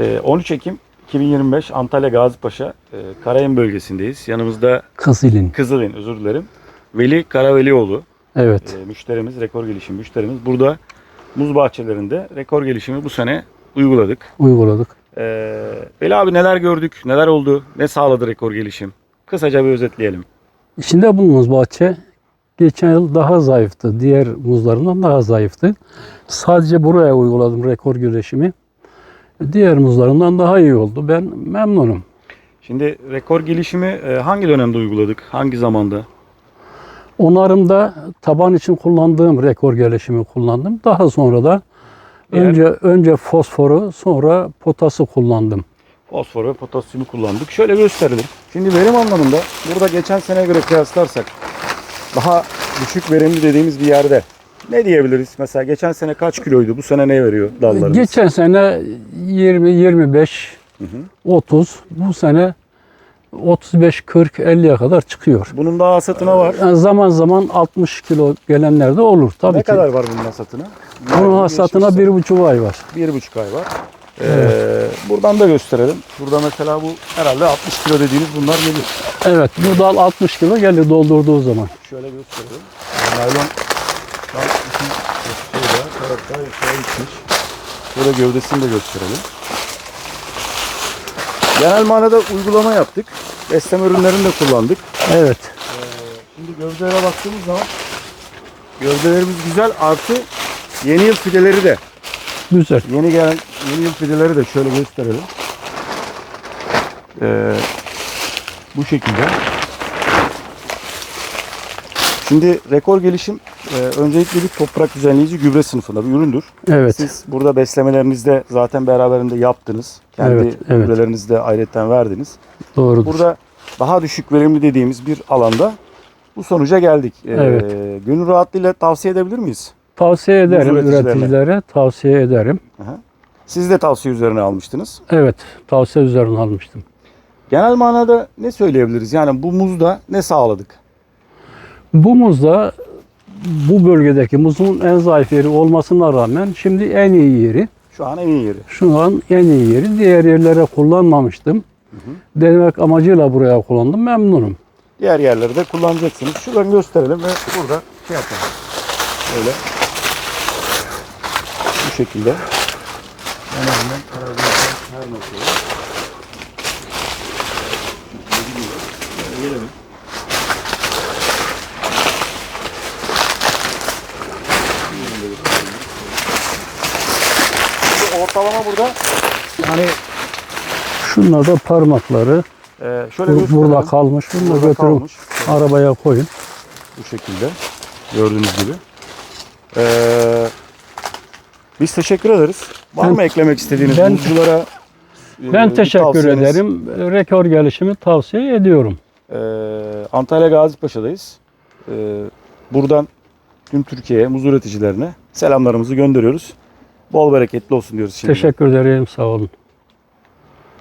Ee, 13 Ekim 2025 Antalya Gazipaşa e, Karayın bölgesindeyiz. Yanımızda Kızılin. Kızılin özür dilerim. Veli Karavelioğlu Evet. e, müşterimiz, rekor gelişim müşterimiz. Burada muz bahçelerinde rekor gelişimi bu sene uyguladık. Uyguladık. Ee, Veli abi neler gördük, neler oldu, ne sağladı rekor gelişim? Kısaca bir özetleyelim. İçinde bulunduğumuz bahçe geçen yıl daha zayıftı. Diğer muzlarından daha zayıftı. Sadece buraya uyguladım rekor güreşimi. Diğer muzlarından daha iyi oldu. Ben memnunum. Şimdi rekor gelişimi e, hangi dönemde uyguladık, hangi zamanda? Onarımda taban için kullandığım rekor gelişimi kullandım. Daha sonra da Diğer- önce önce fosforu sonra potası kullandım. Fosfor ve potasyumu kullandık. Şöyle gösterelim. Şimdi verim anlamında burada geçen seneye göre kıyaslarsak daha düşük verimli dediğimiz bir yerde ne diyebiliriz? Mesela geçen sene kaç kiloydu? Bu sene ne veriyor dallarımız? Geçen sene 20 25 Hı hı. 30 bu sene 35 40 50'ye kadar çıkıyor. Bunun daha hasatına var. Yani zaman zaman 60 kilo gelenler de olur tabii ne ki. kadar var bunun hasatına? Bunun hasatına bir buçuk ay var. bir buçuk ay var. Ee, buradan da gösterelim. Burada mesela bu herhalde 60 kilo dediğiniz bunlar gelir. Evet bu dal 60 kilo gelir doldurduğu zaman. Şöyle gösterelim. Naylon şeyde karakter yukarı gitmiş. Şöyle gövdesini de gösterelim. Genel manada uygulama yaptık. Besleme ürünlerini de kullandık. Evet. Şimdi gövdelere baktığımız zaman gövdelerimiz güzel artı yeni yıl fideleri de Güzel. Yeni gelen yeni yıl fideleri de şöyle gösterelim. Ee, bu şekilde. Şimdi rekor gelişim e, öncelikle bir toprak düzenleyici gübre sınıfında bir üründür. Evet. Siz burada beslemelerinizde zaten beraberinde yaptınız. Kendi Evet, evet. gübrelerinizi de ayrıca verdiniz. Doğrudur. Burada daha düşük verimli dediğimiz bir alanda bu sonuca geldik. Ee, Evet. Gönül rahatlığıyla tavsiye edebilir miyiz? tavsiye ederim üreticilere. Tavsiye ederim. Aha. Siz de tavsiye üzerine almıştınız. Evet. Tavsiye üzerine almıştım. Genel manada ne söyleyebiliriz? Yani bu muzda ne sağladık? Bu muzda bu bölgedeki muzun en zayıf yeri olmasına rağmen şimdi en iyi yeri. Şu an en iyi yeri. Şu an en iyi yeri. Diğer yerlere kullanmamıştım. Denemek amacıyla buraya kullandım. Memnunum. Diğer yerleri de kullanacaksınız. Şuradan gösterelim ve burada şey yapalım. Böyle. Bu şekilde. Kararlıyken her noktaya. Gelelim. Şimdi ortalama burada yani Şunlar da parmakları. e, şöyle Bu- gösterelim. burada kalmış. Bunu da Burada götürüp kalmış. arabaya koyun. Bu şekilde. Gördüğünüz gibi. Ee, biz teşekkür ederiz. Var Ben- mı eklemek istediğiniz ben- muzculara? e, Ben bir teşekkür ederim. Rekor gelişimi tavsiye ediyorum. Ee, Antalya Gazipaşa'dayız. Ee, buradan tüm Türkiye'ye muz üreticilerine selamlarımızı gönderiyoruz. Bol bereketli olsun diyoruz şimdi. Teşekkür ederim. Sağ olun.